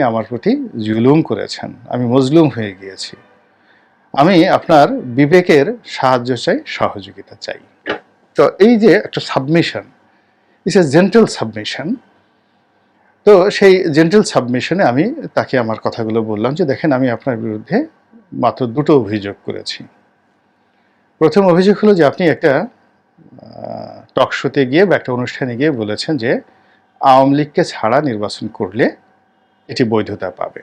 আমার প্রতি জুলুম করেছেন। আমি মজলুম হয়ে গিয়েছি। আমি আপনার বিবেকের সাহায্য চাই, সহযোগিতা চাই। তো এই যে একটা submission it's a gentle submission তো সেই জেন্টাল সাবমিশনে আমি তাকে আমার কথাগুলো বললাম যে, দেখেন, আমি আপনার বিরুদ্ধে মাত্র দুটো অভিযোগ করেছি। প্রথম অভিযোগ হলো যে, আপনি একটা টক শোতে গিয়ে বা একটা অনুষ্ঠানে গিয়ে বলেছেন যে, আওয়ামী লীগকে ছাড়া নির্বাচন করলে এটি বৈধতা পাবে।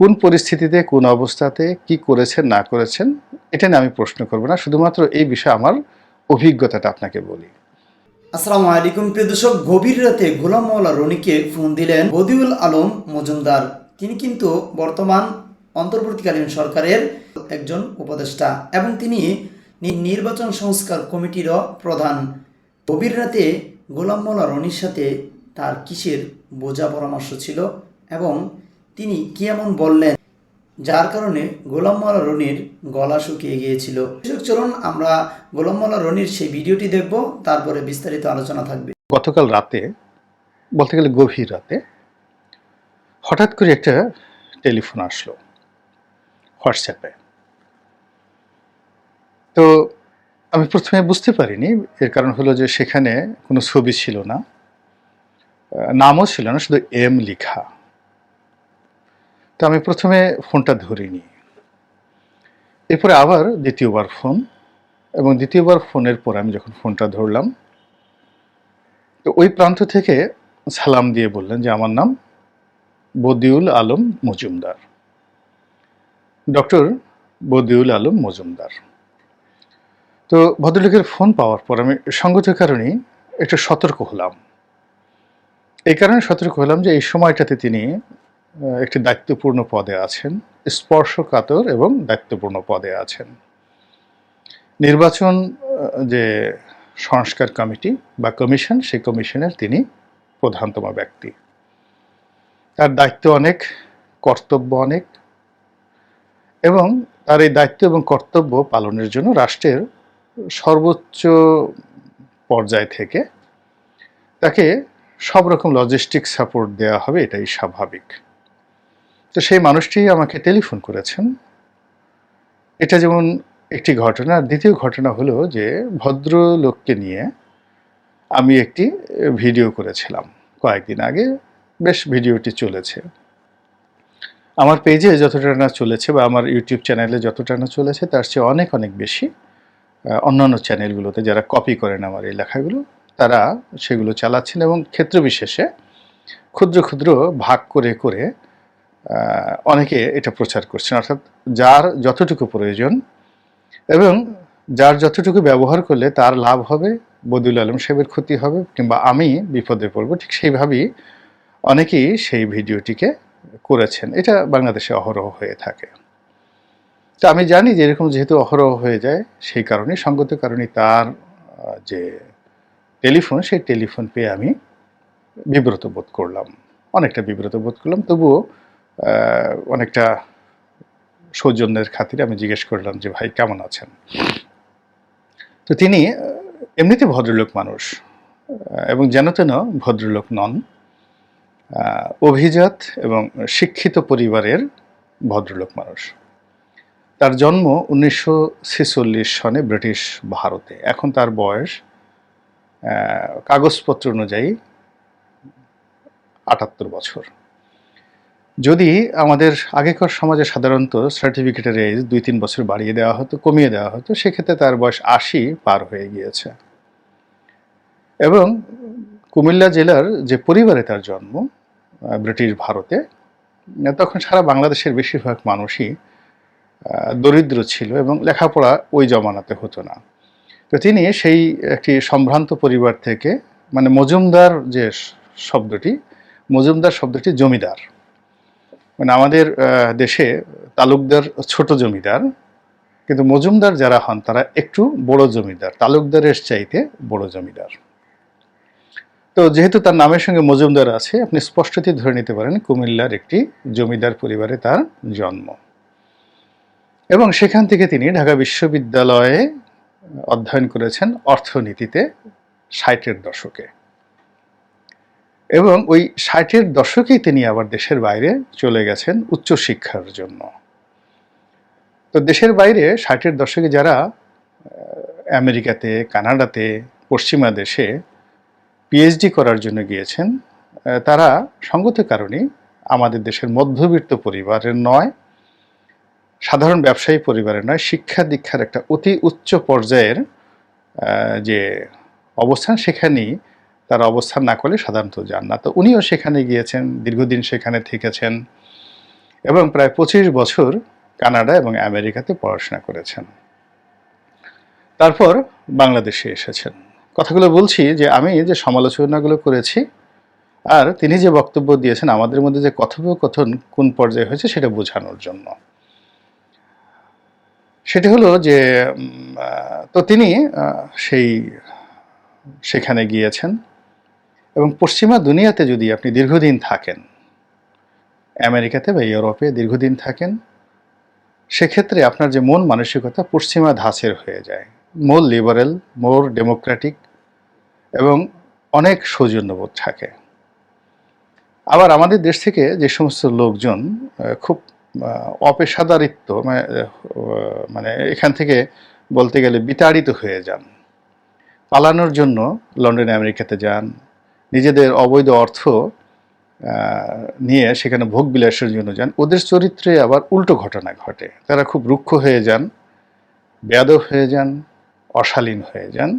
কোন পরিস্থিতিতে, কোন অবস্থাতে, কি করেছেন, না করেছেন, এটা নিয়ে আমি প্রশ্ন করব না। শুধুমাত্র এই বিষয়ে আমার অভিজ্ঞতাটা আপনাকে বলি। আসসালামু আলাইকুম, প্রিয় দর্শক। গভীর রাতে গোলাম মাওলা রনিকে ফোন দিলেন বদিউল আলম মজুমদার। তিনি কিন্তু বর্তমান অন্তর্বর্তীকালীন সরকারের একজন উপদেষ্টা এবং তিনি নির্বাচন সংস্কার কমিটিরও প্রধান। গভীর রাতে গোলাম মাওলা রনির সাথে তার কিসের বোঝা পরামর্শ ছিল? এবং তিনি কি এমন বললেন? যার কারণে গোলাম মাওলা রনির গলা শুকিয়ে গিয়েছিল। চলুন আমরা গোলাম মাওলা রনির সেই ভিডিওটি দেখব, তারপরে বিস্তারিত আলোচনা থাকবে। গতকাল রাতে, বলতে গেলে গভীর রাতে, হঠাৎ করে একটা টেলিফোন আসলো হোয়াটসঅ্যাপে। তো আমি প্রথমে বুঝতে পারিনি, এর কারণ হলো যে সেখানে কোনো ছবি ছিল না নামও ছিল না, শুধু এম লেখা। তো আমি প্রথমে ফোনটা ধরিনি। এরপরে আবার দ্বিতীয়বার ফোন এবং দ্বিতীয়বার ফোনের পর আমি যখন ফোনটা ধরলাম, তো ওই প্রান্ত থেকে সালাম দিয়ে বললেন যে আমার নাম বদিউল আলম মজুমদার। ডক্টর বদিউল আলম মজুমদার। তো ভদ্রলোকের ফোন পাওয়ার পর আমি সঙ্গত কারণেই একটু সতর্ক হলাম। এই কারণে সতর্ক হলাম যে এই সময়টাতে তিনি একটি দায়িত্বপূর্ণ পদে আছেন, স্পর্শকাতর এবং দায়িত্বপূর্ণ পদে আছেন। নির্বাচন যে সংস্কার কমিটি বা কমিশন, সেই কমিশনের তিনি প্রধানতম ব্যক্তি। তার দায়িত্ব অনেক, কর্তব্য অনেক এবং তার এই দায়িত্ব এবং কর্তব্য পালনের জন্য রাষ্ট্রের সর্বোচ্চ পর্যায় থেকে তাকে সব রকম লজিস্টিক সাপোর্ট দেওয়া হবে, এটাই স্বাভাবিক। তো সেই মানুষটি আমাকে টেলিফোন করেছেন। এটা যেমন একটি ঘটনা, দ্বিতীয় ঘটনা হলো যে ভদ্রলোককে নিয়ে আমি একটি ভিডিও করেছিলাম কয়েকদিন আগে, বেশ ভিডিওটি চলেছে। আমার পেজে যতটা না চলেছে বা আমার ইউটিউব চ্যানেলে যতটা না চলেছে, তার চেয়ে অনেক অনেক বেশি অন্যান্য চ্যানেলগুলোতে যারা কপি করেন আমার এই লেখাগুলো, তারা সেগুলো চালাচ্ছেন এবং ক্ষেত্রবিশেষে ক্ষুদ্র ক্ষুদ্র ভাগ করে করে অনেকে এটা প্রচার করছেন, অর্থাৎ যার যতটুকু প্রয়োজন এবং যার যতটুকু ব্যবহার করলে তার লাভ হবে বদিউল আলম সাহেবের ক্ষতি হবে কিংবা আমি বিপদে পড়ব, ঠিক সেইভাবেই অনেকেই সেই ভিডিওটিকে করেছেন। এটা বাংলাদেশে অহরহ হয়ে থাকে। তো আমি জানি যে এরকম যেহেতু অহরহ হয়ে যায়, সেই কারণে, সঙ্গত কারণে তার যে টেলিফোন, সেই টেলিফোন পেয়ে আমি বিব্রত বোধ করলাম। অনেকটা বিব্রত বোধ করলাম, তবুও অনেকটা সৌজন্যের খাতিরে আমি জিজ্ঞেস করলাম যে, ভাই, কেমন আছেন? তো তিনি এমনিতে ভদ্রলোক মানুষ এবং যেন তেন ভদ্রলোক নন অভিজাত এবং শিক্ষিত পরিবারের ভদ্রলোক মানুষ। তার জন্ম উনিশশো ছেচল্লিশ সনে ব্রিটিশ ভারতে। এখন তার বয়স কাগজপত্র অনুযায়ী আটাত্তর বছর। যদি আমাদের আগেকার সমাজে সাধারণত সার্টিফিকেটের এজ দুই, তিন বছর বাড়িয়ে দেওয়া হতো, কমিয়ে দেওয়া হতো, সেক্ষেত্রে তার বয়স আশি পার হয়ে গিয়েছে। এবং কুমিল্লা জেলার যে পরিবারে তার জন্ম ব্রিটিশ ভারতে, তখন সারা বাংলাদেশের বেশিরভাগ মানুষই দরিদ্র ছিল এবং লেখাপড়া ওই জমানাতে হতো না। তো তিনি সেই একটি সম্ভ্রান্ত পরিবার থেকে মানে মজুমদার যে শব্দটি, মজুমদার শব্দটি জমিদার। মানে আমাদের দেশে তালুকদার ছোট জমিদার, কিন্তু মজুমদার যারা হন তারা একটু বড় জমিদার। তালুকদারের চাইতে বড় জমিদার। তো যেহেতু তার নামের সঙ্গে মজুমদার আছে, আপনি স্পষ্টতই ধরে নিতে পারেন কুমিল্লার একটি জমিদার পরিবারে তার জন্ম। এবং সেখান থেকে তিনি ঢাকা বিশ্ববিদ্যালয়ে অধ্যয়ন করেছেন অর্থনীতিতে ষাটের দশকে। এবং ওই ষাটের দশকেই তিনি আবার দেশের বাইরে চলে গেছেন উচ্চশিক্ষার জন্য। তো দেশের বাইরে ষাটের দশকে যারা আমেরিকাতে, কানাডাতে, পশ্চিমা দেশে পিএইচডি করার জন্য গিয়েছেন তারা সঙ্গত কারণে আমাদের দেশের মধ্যবিত্ত পরিবারের নয়, সাধারণ ব্যবসায়ী পরিবারের নয়, শিক্ষা দীক্ষার একটা অতি উচ্চ পর্যায়ের যে অবস্থান সেখানেই তারা অবস্থান না করলে সাধারণত যান না। তো উনিও সেখানে গিয়েছেন, দীর্ঘদিন সেখানে থেকেছেন এবং প্রায় পঁচিশ বছর কানাডা এবং আমেরিকাতে পড়াশোনা করেছেন। তারপর বাংলাদেশে এসেছেন। কথাগুলো বলছি যে আমি যে সমালোচনাগুলো করেছি আর তিনি যে বক্তব্য দিয়েছেন, আমাদের মধ্যে যে কথোপকথন কোন পর্যায়ে হয়েছে সেটা বোঝানোর জন্য। সেটি হলো যে তো তিনি সেই, সেখানে গিয়েছেন। এবং পশ্চিমা দুনিয়াতে যদি আপনি দীর্ঘদিন থাকেন আমেরিকাতে বা ইউরোপে দীর্ঘদিন থাকেন সেক্ষেত্রে আপনার যে মন মানসিকতা পশ্চিমা ধাঁচের হয়ে যায়। মোর লিবারেল মোর ডেমোক্রেটিক এবং অনেক সৌজন্যবোধ থাকে। আবার আমাদের দেশ থেকে যে সমস্ত লোকজন খুব অপেশাদারিত্ব মানে, এখান থেকে বলতে গেলে বিতাড়িত হয়ে যান। পালানোর জন্য লন্ডন আমেরিকাতে যান নিজেদের অবৈধ অর্থ নিয়ে সেখানে ভোগ বিলাসের জন্য যান। ওদের চরিত্রে আবার উল্টো ঘটনা ঘটে। তারা খুব রুক্ষ হয়ে যান, বেয়াদব হয়ে যান, অশালীন হয়ে যান।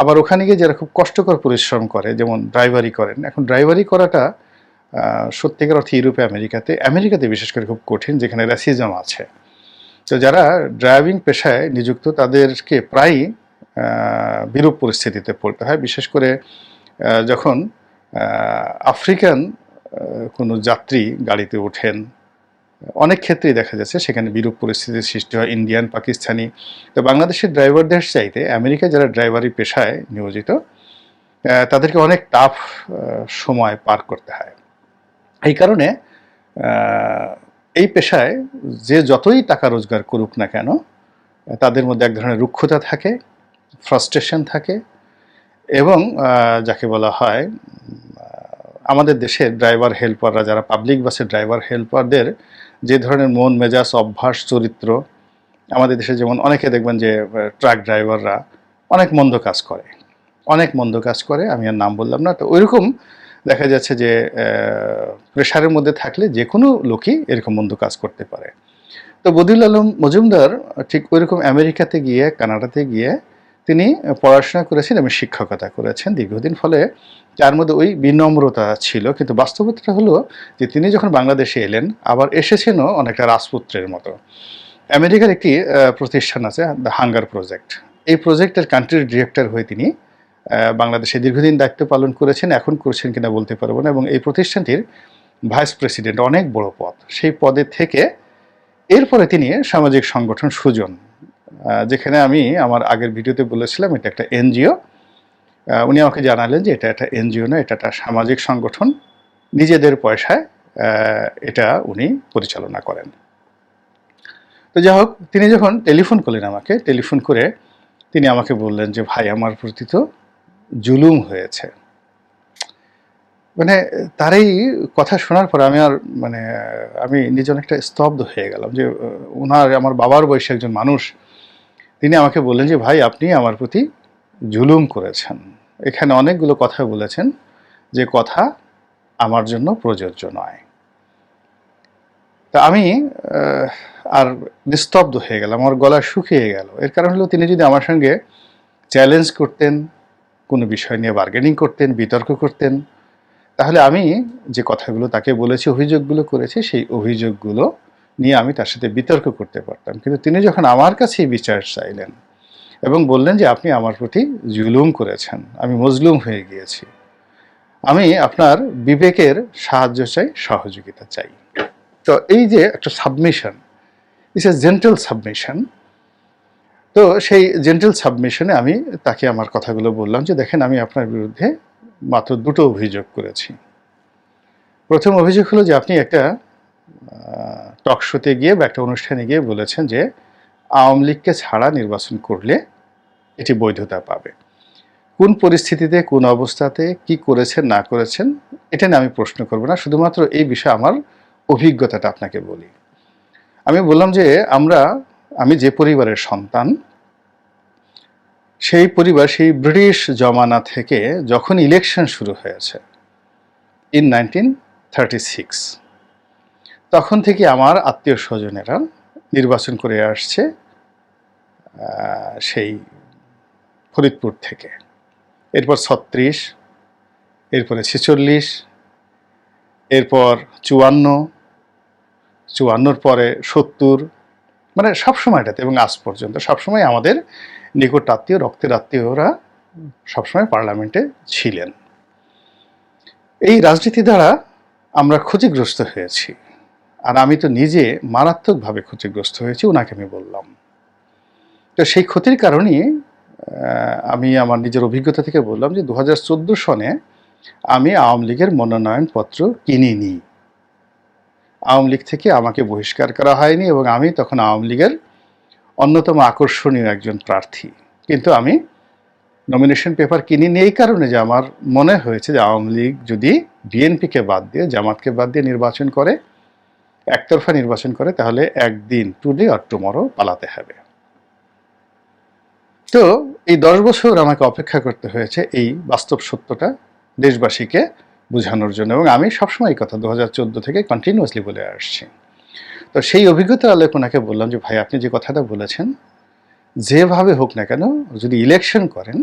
আবার ওখানে গিয়ে যারা খুব কষ্টকর পরিশ্রম করে, যেমন ড্রাইভারি করেন। এখন ড্রাইভারি করাটা সত্যিকার অর্থে ইউরোপে, আমেরিকাতে আমেরিকাতে বিশেষ করে খুব কঠিন, যেখানে র্যাসিজম আছে। তো যারা ড্রাইভিং পেশায় নিযুক্ত, তাদেরকে প্রায়ই বিরূপ পরিস্থিতিতে পড়তে হয়। বিশেষ করে যখন আফ্রিকান কোনো যাত্রী গাড়িতে ওঠেন, অনেক ক্ষেত্রেই দেখা যাচ্ছে সেখানে বিরূপ পরিস্থিতির সৃষ্টি হয়, ইন্ডিয়ান, পাকিস্তানি। তো বাংলাদেশের ড্রাইভারদের চাইতে আমেরিকা যারা ড্রাইভারি পেশায় নিয়োজিত তাদেরকে অনেক টাফ সময় পার করতে হয়। এই কারণে এই পেশায় যে যতই টাকা রোজগার করুক না কেন, তাদের মধ্যে এক ধরনের রুক্ষতা থাকে, ফ্রাস্ট্রেশন থাকে এবং যাকে বলা হয় আমাদের দেশের ড্রাইভার হেল্পাররা যারা পাবলিক বাসের ড্রাইভার হেল্পারদের যে ধরনের মন, মেজাজ, অভ্যাস, চরিত্র, আমাদের দেশে যেমন অনেকে দেখবেন যে ট্রাক ড্রাইভাররা অনেক মন্দ কাজ করে। অনেক মন্দ কাজ করে, আমি আর নাম বললাম না। তো ওইরকম দেখা যাচ্ছে যে প্রেশারের মধ্যে থাকলে যে কোনো লোকই এরকম মন্দ কাজ করতে পারে। তো বদিউল আলম মজুমদার ঠিক ওইরকম আমেরিকাতে গিয়ে, কানাডাতে গিয়ে তিনি পড়াশোনা করেছেন এবং শিক্ষকতা করেছেন দীর্ঘদিন, ফলে তার মধ্যে ওই বিনম্রতা ছিল। কিন্তু বাস্তবতাটা হলো যে তিনি যখন বাংলাদেশে এলেন, আবার এসেছেনও অনেকটা রাজপুত্রের মতো। আমেরিকার একটি প্রতিষ্ঠান আছে দ্য হাঙ্গার প্রজেক্ট এই প্রজেক্টের কান্ট্রি ডিরেক্টর হয়ে তিনি বাংলাদেশে দীর্ঘদিন দায়িত্ব পালন করেছেন, এখন করছেন কিনা বলতে পারব না। এবং এই প্রতিষ্ঠানটির ভাইস প্রেসিডেন্ট অনেক বড় পদ। সেই পদে থেকে এরপরে তিনি সামাজিক সংগঠন সুজন যেখানে আমি আমার আগের ভিডিওতে বলেছিলাম, এটা একটা এনজিও। উনি আমাকে জানালেন যে এটা একটা এনজিও না, এটা একটা সামাজিক সংগঠন। নিজেদের পয়সায় এটা উনি পরিচালনা করেন। তো যাই হোক, তিনি যখন টেলিফোন করলেন আমাকে, টেলিফোন করে তিনি আমাকে বললেন যে, ভাই, আমার প্রতি তো জুলুম হয়েছে। মানে তার এই কথা শোনার পর আমি আর মানে আমি নিজে অনেকটা স্তব্ধ হয়ে গেলাম যে ওনার আমার বাবার বয়সী একজন মানুষ তিনি আমাকে বললেন যে, ভাই, আপনি আমার প্রতি জুলুম করেছেন। এখানে অনেকগুলো কথা বলেছেন যে, কথা আমার জন্য প্রযোজ্য নয়। তা আমি আর নিস্তব্ধ হয়ে গেলাম, আমার গলা শুকিয়ে গেল। এর কারণ হলো, তিনি যদি আমার সঙ্গে চ্যালেঞ্জ করতেন, কোনো বিষয় নিয়ে বার্গেনিং করতেন, বিতর্ক করতেন, তাহলে আমি যে কথাগুলো তাকে বলেছি, অভিযোগগুলো করেছি, সেই অভিযোগগুলো নিয়ে আমি তার সাথে বিতর্ক করতে পারতাম। কিন্তু তিনি যখন আমার কাছেই বিচার চাইলেন এবং বললেন যে, আপনি আমার প্রতি জুলুম করেছেন, আমি মজলুম হয়ে গিয়েছি। আমি আপনার বিবেকের সাহায্য চাই, সহযোগিতা চাই। তো এই যে একটা submission it's a gentle submission তো সেই জেন্টাল সাবমিশনে আমি তাকে আমার কথাগুলো বললাম যে, দেখেন, আমি আপনার বিরুদ্ধে মাত্র দুটো অভিযোগ করেছি। প্রথম অভিযোগ হলো যে, আপনি একটা টক শোতে গিয়ে বা একটা অনুষ্ঠানে গিয়ে বলেছেন যে আওয়ামী লীগকে ছাড়া নির্বাচন করলে এটি বৈধতা পাবে। কোন পরিস্থিতিতে, কোন অবস্থাতে, কি করেছেন, না করেছেন, এটা নিয়ে আমি প্রশ্ন করব না। শুধুমাত্র এই বিষয়ে আমার অভিজ্ঞতাটা আপনাকে বলি। আমি বললাম যে আমরা, আমি যে পরিবারের সন্তান, সেই পরিবার, সেই ব্রিটিশ জমানা থেকে যখন ইলেকশন শুরু হয়েছে ইন নাইনটিন থার্টি সিক্স তখন থেকে আমার আত্মীয় স্বজনেরা নির্বাচন করে আসছে সেই ফরিদপুর থেকে। এরপর ছত্রিশ, এরপরে ছেচল্লিশ, এরপর চুয়ান্ন, চুয়ান্নর পরে সত্তর মানে সব সময়টাতে এবং আজ পর্যন্ত সবসময় আমাদের নিকট আত্মীয়, রক্তের আত্মীয়রা সবসময় পার্লামেন্টে ছিলেন। এই রাজনীতি দ্বারা আমরা ক্ষতিগ্রস্ত হয়েছি। আর আমি তো নিজে মারাত্মকভাবে ক্ষতিগ্রস্ত হয়েছি, ওনাকে আমি বললাম। তো সেই ক্ষতির কারণে আমি আমার নিজের অভিজ্ঞতা থেকে বললাম যে দু হাজার চোদ্দ সনে আমি আওয়ামী লীগের মনোনয়নপত্র কিনিনি। আওয়ামী লীগ থেকে আমাকে বহিষ্কার করা হয়নি এবং আমি তখন আওয়ামী লীগের অন্যতম আকর্ষণীয় একজন প্রার্থী। কিন্তু আমি নমিনেশন পেপার কিনিনি এই কারণে যে আমার মনে হয়েছে যে আওয়ামী লীগ যদি বিএনপিকে বাদ দিয়ে, জামাতকে বাদ দিয়ে নির্বাচন করে একতরফা নির্বাচন করে, তাহলে একদিন টুডে আর টুমরো পালাতে হবে। তো এই দশ বছর আমাকে অপেক্ষা করতে হয়েছে এই বাস্তব সত্যটা দেশবাসীকে বোঝানোর জন্য এবং আমি সবসময় এই কথা দু হাজার চোদ্দ থেকে কন্টিনিউয়াসলি বলে আসছি। তো সেই অভিজ্ঞতার আলোকে ওনাকে বললাম যে, ভাই, আপনি যে কথাটা বলেছেন, যেভাবে হোক না কেন, যদি ইলেকশন করেন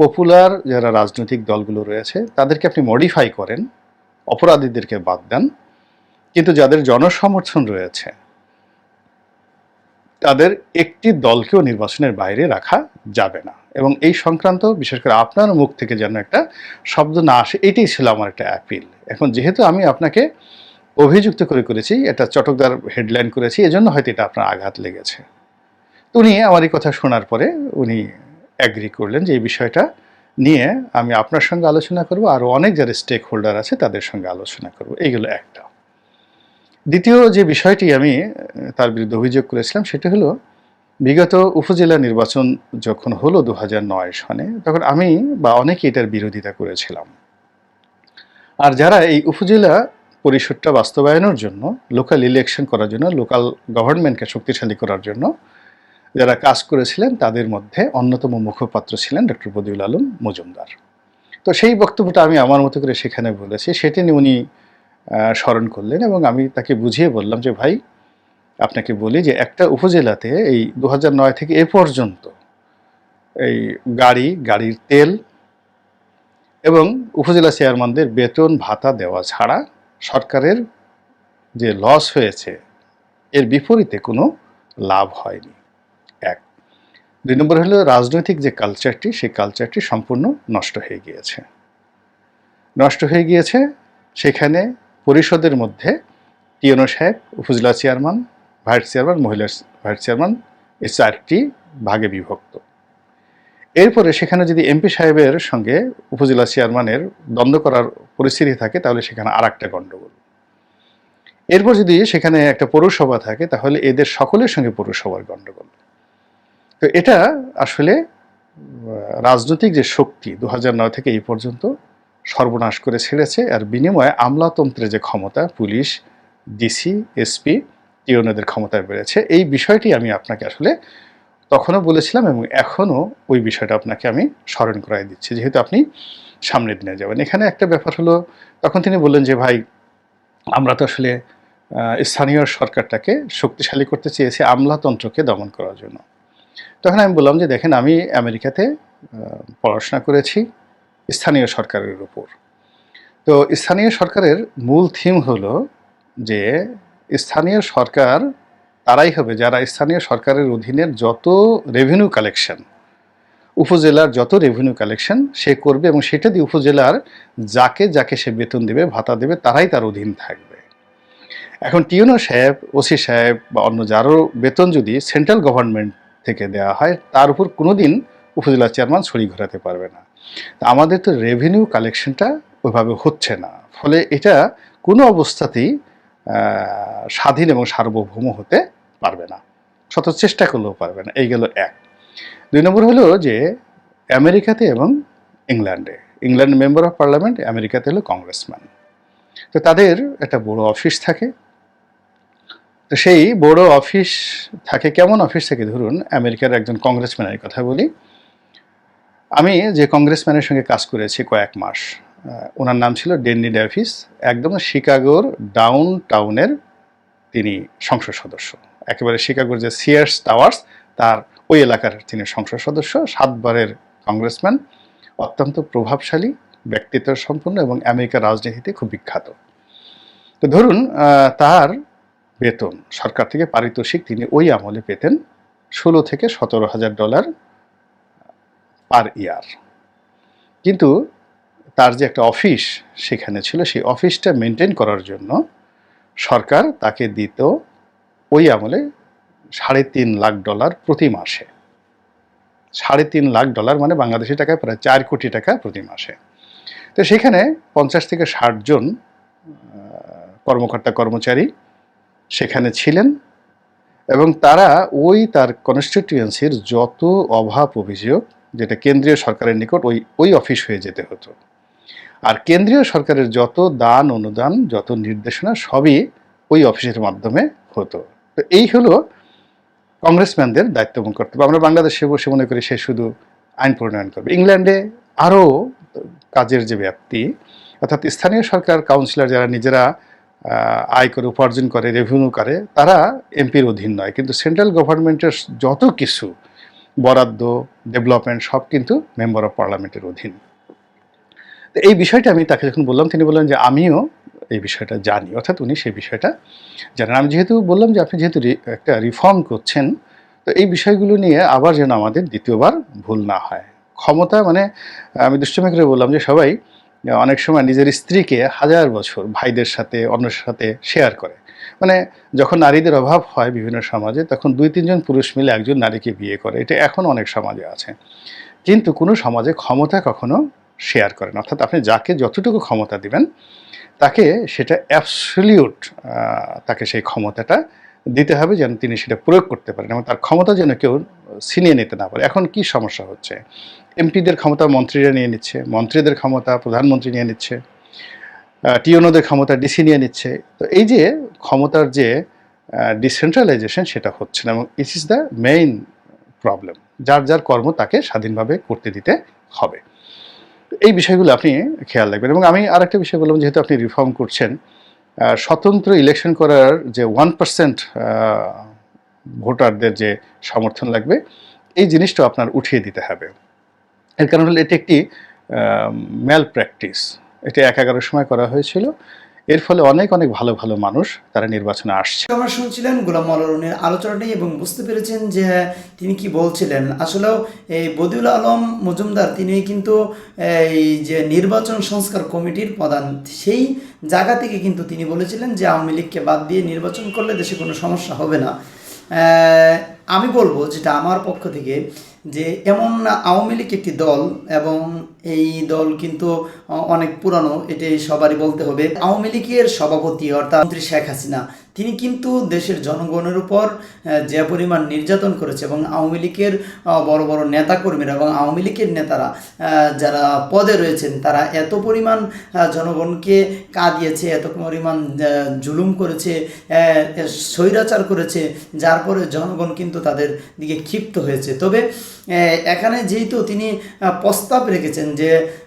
পপুলার যারা রাজনৈতিক দলগুলো রয়েছে, তাদেরকে আপনি মডিফাই করেন, অপরাধীদেরকে বাদ দেন কিন্তু যাদের জনসমর্থন রয়েছে, তাদের একটি দলকেও নির্বাচনের বাইরে রাখা যাবে না। এবং এই সংক্রান্ত, বিশেষ করে আপনার মুখ থেকে যেন একটা শব্দ না আসে, এটাই ছিল আমার একটা অ্যাপিল এখন যেহেতু আমি আপনাকে অভিযুক্ত করে করেছি, এটা চটকদার হেডলাইন করেছি, এজন্য হয়তো এটা আপনার আঘাত লেগেছে। উনি আমার এই কথা শোনার পরে উনি অ্যাগ্রি করলেন যে এই বিষয়টা নিয়ে আমি আপনার সঙ্গে আলোচনা করব আর অনেক যারা স্টেক হোল্ডার আছে তাদের সঙ্গে আলোচনা করব। এইগুলো একটা। দ্বিতীয় যে বিষয়টি আমি তার বিরুদ্ধে অভিযোগ করেছিলাম, সেটা হলো, বিগত উপজেলা নির্বাচন যখন হলো দু নয় সনে, তখন আমি বা অনেকে এটার বিরোধিতা করেছিলাম। আর যারা এই উপজেলা পরিষদটা বাস্তবায়নের জন্য লোকাল ইলেকশন করার জন্য লোকাল গভর্নমেন্টকে শক্তিশালী করার জন্য, যারা কাজ করেছিলেন, তাদের মধ্যে অন্যতম মুখপাত্র ছিলেন ডক্টর বদিউল আলম মজুমদার। তো সেই বক্তব্যটা আমি আমার মতো করে সেখানে বলেছি, সেটি নিয়ে উনি স্মরণ করলেন এবং আমি তাকে বুঝিয়ে বললাম যে, ভাই, আপনাকে বলি যে, একটা উপজেলাতে এই দু নয় থেকে এ পর্যন্ত এই গাড়ি, গাড়ির তেল এবং উপজেলা চেয়ারম্যানদের বেতন, ভাতা দেওয়া ছাড়া সরকারের যে লস হয়েছে, এর বিপরীতে কোনো লাভ হয়নি। এক। দুই নম্বর হলো, রাজনৈতিক যে কালচারটি সেই কালচারটি সম্পূর্ণ নষ্ট হয়ে গিয়েছে। নষ্ট হয়ে গিয়েছে, সেখানে পরিষদের মধ্যে টিএনও সাহেব, উপজেলা চেয়ারম্যান, ভাইস চেয়ারম্যান, মহিলা ভাইস চেয়ারম্যান এই চারটি ভাগে বিভক্ত। এরপরে সেখানে যদি এমপি সাহেবের সঙ্গে উপজেলা চেয়ারম্যানের দ্বন্দ্ব করার পরিস্থিতি থাকে, তাহলে সেখানে আর একটা গণ্ডগোল এরপর যদি সেখানে একটা পৌরসভা থাকে, তাহলে এদের সকলের সঙ্গে পৌরসভার গণ্ডগোল তো এটা আসলে রাজনৈতিক যে শক্তি দু থেকে এই পর্যন্ত সর্বনাশ করে ছেড়েছে আর বিনিময়ে আমলাতন্ত্রের যে ক্ষমতা, পুলিশ ডিসি এসপি টিওনেদের ক্ষমতা বেড়েছে। এই বিষয়টি আমি আপনাকে আসলে তখনও বলেছিলাম এবং এখনও ওই বিষয়টা আপনাকে আমি স্মরণ করাই দিচ্ছি। যেহেতু আপনি সামনের দিনে যাবেন। এখানে একটা ব্যাপার হলো, তখন তিনি বললেন যে, ভাই, আমরা তো আসলে স্থানীয় সরকারটাকে শক্তিশালী করতে চেয়েছি আমলাতন্ত্রকে দমন করার জন্য। তখন আমি বললাম যে, দেখেন, আমি আমেরিকাতে পড়াশোনা করেছি স্থানীয় সরকারের উপর। তো স্থানীয় সরকারের মূল থিম হলো যে স্থানীয় সরকার তারাই হবে, যারা স্থানীয় সরকারের অধীনের যত রেভিনিউ কালেকশন উপজেলার যত রেভিনিউ কালেকশন সে করবে এবং সেটা দিয়ে উপজেলার যাকে যাকে সে বেতন দেবে, ভাতা দেবে, তারাই তার অধীন থাকবে। এখন টিউনো সাহেব, ওসি সাহেব বা অন্য যারও বেতন যদি সেন্ট্রাল গভর্নমেন্ট থেকে দেওয়া হয়, তার উপর কোনোদিন উপজেলা চেয়ারম্যান ছড়ি ঘোরাতে পারবে না। আমাদের তো রেভিনিউ কালেকশনটা ওইভাবে হচ্ছে না। ফলে এটা কোনো অবস্থাতেই স্বাধীন এবং সার্বভৌম হতে পারবে না। শত চেষ্টা করলেও পারবে না। এই গেল এক। দুই নম্বর হলো যে, আমেরিকাতে এবং ইংল্যান্ডে। ইংল্যান্ড মেম্বার অফ পার্লামেন্ট আমেরিকাতে হলো কংগ্রেসম্যান তো তাদের একটা বড় অফিস থাকে। তো সেই বড় অফিস থাকে, কেমন অফিস থাকে? ধরুন, আমেরিকার একজন কংগ্রেসম্যানের কথা বলি। আমি যে কংগ্রেসম্যানের সঙ্গে কাজ করেছি কয়েক মাস ওনার নাম ছিল ডেন্নি ড্যাভিস একদম শিকাগোর ডাউন টাউনের তিনি সংসদ সদস্য। একেবারে শিকাগোর যে সিয়ার্স টাওয়ার্স তার ওই এলাকার তিনি সংসদ সদস্য, সাতবারের কংগ্রেসম্যান, অত্যন্ত প্রভাবশালী, ব্যক্তিত্ব সম্পন্ন এবং আমেরিকার রাজনীতিতে খুব বিখ্যাত। তো ধরুন তার বেতন সরকার থেকে পারিতোষিক তিনি ওই আমলে পেতেন ষোলো থেকে সতেরো হাজার ডলার পার ইয়ার কিন্তু তার যে একটা অফিস সেখানে ছিল, সেই অফিসটা মেনটেন করার জন্য সরকার তাকে দিত ওই আমলে সাড়ে তিন লাখ ডলার প্রতি মাসে। সাড়ে তিন লাখ ডলার মানে বাংলাদেশি টাকায় প্রায় চার কোটি টাকা প্রতি মাসে। তো সেখানে পঞ্চাশ থেকে ষাট জন কর্মকর্তা কর্মচারী সেখানে ছিলেন এবং তারা ওই তার কনস্টিটিউয়েন্সির যত অভাব অভিযোগ যেটা কেন্দ্রীয় সরকারের নিকট ওই ওই অফিস হয়ে যেতে হতো। আর কেন্দ্রীয় সরকারের যত দান, অনুদান, যত নির্দেশনা সবই ওই অফিসের মাধ্যমে হতো। তো এই হলো কংগ্রেসম্যানদের দায়িত্ব এবং কর্তব্য। আমরা বাংলাদেশে বসে মনে করি সে শুধু আইন প্রণয়ন করবে। ইংল্যান্ডে আরও কাজের যে ব্যাপ্তি, অর্থাৎ স্থানীয় সরকার, কাউন্সিলর যারা নিজেরা আয় করে উপার্জন করে রেভিনিউ করে, তারা এমপির অধীন নয়। কিন্তু সেন্ট্রাল গভর্নমেন্টের যত কিছু বরাদ্দ ডেভেলপমেন্ট সব কিন্তু মেম্বার অফ পার্লামেন্টের অধীন। তো এই বিষয়টা আমি তাকে যখন বললাম, তিনি বললেন যে আমিও এই বিষয়টা জানি। অর্থাৎ উনি সেই বিষয়টা জানেন। আমি যেহেতু বললাম যে আপনি যেহেতু একটা রিফর্ম করছেন, তো এই বিষয়গুলো নিয়ে আবার যেন আমাদের দ্বিতীয়বার ভুল না হয়। ক্ষমতা মানে আমি দুষ্টমি করে বললাম যে সবাই অনেক সময় নিজের স্ত্রীকে হাজার বছর ভাইদের সাথে অন্যের সাথে শেয়ার করে। মানে যখন নারীদের অভাব হয় বিভিন্ন সমাজে, তখন দুই তিনজন পুরুষ মিলে একজন নারীকে বিয়ে করে। এটা এখন অনেক সমাজে আছে। কিন্তু কোনো সমাজে ক্ষমতা কখনো শেয়ার করেন অর্থাৎ আপনি যাকে যতটুকু ক্ষমতা দিবেন, তাকে সেটা অ্যাবসলিউট তাকে সেই ক্ষমতাটা দিতে হবে যেন তিনি সেটা প্রয়োগ করতে পারেন এবং তার ক্ষমতা যেন কেউ ছিনিয়ে নিতে না পারে। এখন কি সমস্যা হচ্ছে? এমপিদের ক্ষমতা মন্ত্রীরা নিয়ে নিচ্ছে, মন্ত্রীদের ক্ষমতা প্রধানমন্ত্রী নিয়ে নিচ্ছে। টিওনোদের ক্ষমতা ডিসি নিয়ে নিচ্ছে। তো এই যে ক্ষমতার যে ডিসেন্ট্রালাইজেশন সেটা হচ্ছে না এবং it is the main problem যার যার কর্ম তাকে স্বাধীনভাবে করতে দিতে হবে। এই বিষয়গুলো আপনি খেয়াল রাখবেন এবং আমি আরেকটা বিষয় বললাম, যেহেতু আপনি রিফর্ম করছেন স্বতন্ত্র ইলেকশন করার যে ওয়ান পার্সেন্ট ভোটারদের যে সমর্থন লাগবে, এই জিনিসটা আপনার উঠিয়ে দিতে হবে। এর কারণ হলো এটি একটি ম্যাল প্র্যাকটিস এটা এক এগারোর সময় করা হয়েছিল। এর ফলে অনেক অনেক ভালো ভালো মানুষ তারা নির্বাচনে আসছে। আমরা শুনছিলেন গোলাম মলারনের আলোচনাটি এবং বুঝতে পেরেছেন যে তিনি কি বলছিলেন। আসলেও এই বদিউল আলম মজুমদার, তিনি কিন্তু এই যে নির্বাচন সংস্কার কমিটির প্রধান, সেই জায়গা থেকে কিন্তু তিনি বলেছিলেন যে আওয়ামী লীগকে বাদ দিয়ে নির্বাচন করলে দেশে কোনো সমস্যা হবে না। আমি বলব যেটা আমার পক্ষ থেকে যে এমন আওয়ামী লীগ একটি দল এবং এই দল কিন্তু অনেক পুরানো, এটাই সবারই বলতে হবে। আওয়ামী লীগের সভাপতি অর্থাৎ মন্ত্রী শেখ হাসিনা, তিনি কিন্তু দেশের জনগণের উপর যে পরিমাণ নির্যাতন করেছে এবং আওয়ামী লীগের বড় বড় নেতাকর্মীরা এবং আওয়ামী লীগের নেতারা যারা পদে রয়েছেন, তারা এত পরিমাণ জনগণকে কাঁদিয়েছে, এত পরিমাণ জুলুম করেছে স্বৈরাচার করেছে, যার পরে জনগণ কিন্তু তাদের দিকে ক্ষিপ্ত হয়েছে। তবে এখানে যেহেতু তিনি প্রস্তাব রেখেছেন যে আহ,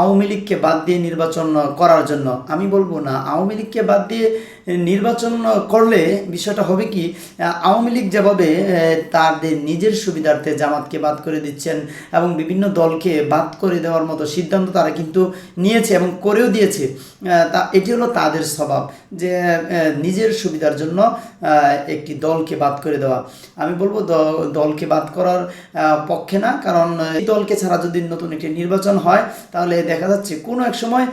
আওয়ামী লীগকে বাদ দিয়ে নির্বাচন করার জন্য। আমি বলব না, আওয়ামী লীগকে বাদ দিয়ে নির্বাচন করলে বিষয়টা হবে কি আওয়ামী লীগ যেভাবে তাদের নিজের সুবিধার্থে জামাতকে বাদ করে দিচ্ছেন এবং বিভিন্ন দলকে বাদ করে দেওয়ার মতো সিদ্ধান্ত তারা কিন্তু নিয়েছে এবং করেও দিয়েছে তা এটি হলো তাদের স্বভাব যে নিজের সুবিধার জন্য একটি দলকে বাদ করে দেওয়া। আমি বলব দলকে বাদ করার পক্ষে না, কারণ এই দলকে ছাড়া যদি নতুন একটি নির্বাচন হয় তাহলে দেখা যাচ্ছে কোনো এক সময়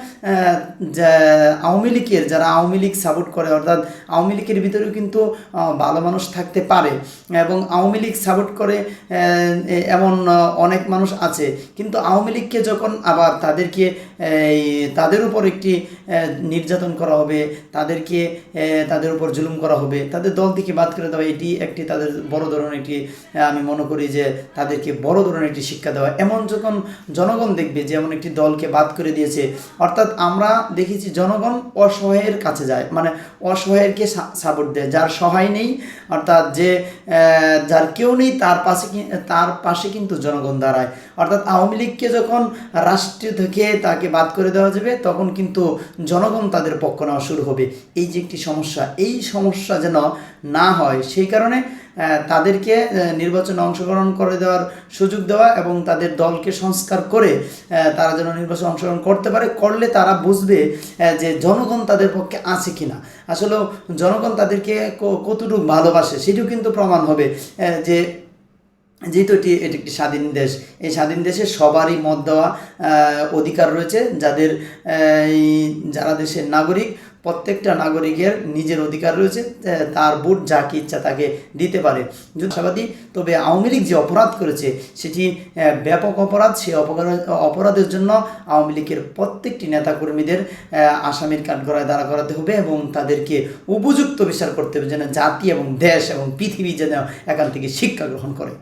আওয়ামী লীগের যারা আওয়ামী লীগ সাপোর্ট করে, অর্থাৎ আওয়ামী লীগের ভিতরেও কিন্তু ভালো মানুষ থাকতে পারে এবং আওয়ামী লীগ সাপোর্ট করে এমন অনেক মানুষ আছে। কিন্তু আওয়ামী লীগকে যখন আবার তাদেরকে তাদের উপর একটি নির্যাতন করা হবে, তাদেরকে তাদের উপর জুলুম করা হবে, তাদের দল থেকে বাদ করে দেওয়া, এটি একটি তাদের বড় ধরনের একটি, আমি মনে করি যে তাদেরকে বড় ধরনের একটি শিক্ষা দেওয়া। এমন যখন জনগণ দেখবে যে এমন একটি দলকে বাদ করে দিয়েছে। অর্থাৎ আমরা দেখেছি জনগণ অসহায়ের কাছে যায় মানে অসহায়েরকে সাপোর্ট দেয়, যার সহায় নেই, অর্থাৎ যে যার কেউ নেই, তার পাশে তার পাশে কিন্তু জনগণ দাঁড়ায়। অর্থাৎ আওয়ামী লীগকে যখন রাষ্ট্র থেকে তাকে বাদ করে দেওয়া যাবে, তখন কিন্তু জনগণ তাদের পক্ষ নেওয়া শুরু হবে। এই যে একটি সমস্যা, এই সমস্যা যেন না হয়, সেই কারণে তাদেরকে নির্বাচনে অংশগ্রহণ করে দেওয়ার সুযোগ দেওয়া এবং তাদের দলকে সংস্কার করে তারা যেন নির্বাচনে অংশগ্রহণ করতে পারে, করলে তারা বুঝবে যে জনগণ তাদের পক্ষে আছে কি না আসলে জনগণ তাদেরকে কতটুকু ভালোবাসে সেটিও কিন্তু প্রমাণ হবে যে যেহেতু এটি এটি একটি স্বাধীন দেশ, এই স্বাধীন দেশে সবারই মত দেওয়া অধিকার রয়েছে। যাদের যারা দেশের নাগরিক প্রত্যেকটা নাগরিকের নিজের অধিকার রয়েছে তার ভোট যাকে ইচ্ছা তাকে দিতে পারে। যদি তবে আওয়ামী লীগ যে অপরাধ করেছে, সেটি ব্যাপক অপরাধ অপরাধ অপরাধের জন্য আওয়ামী লীগের প্রত্যেকটি নেতাকর্মীদের আসামির কাঠগড়ায় দাঁড়া করাতে হবে এবং তাদেরকে উপযুক্ত বিচার করতে হবে যেন জাতি এবং দেশ এবং পৃথিবী যেন এখান থেকে শিক্ষা গ্রহণ করে।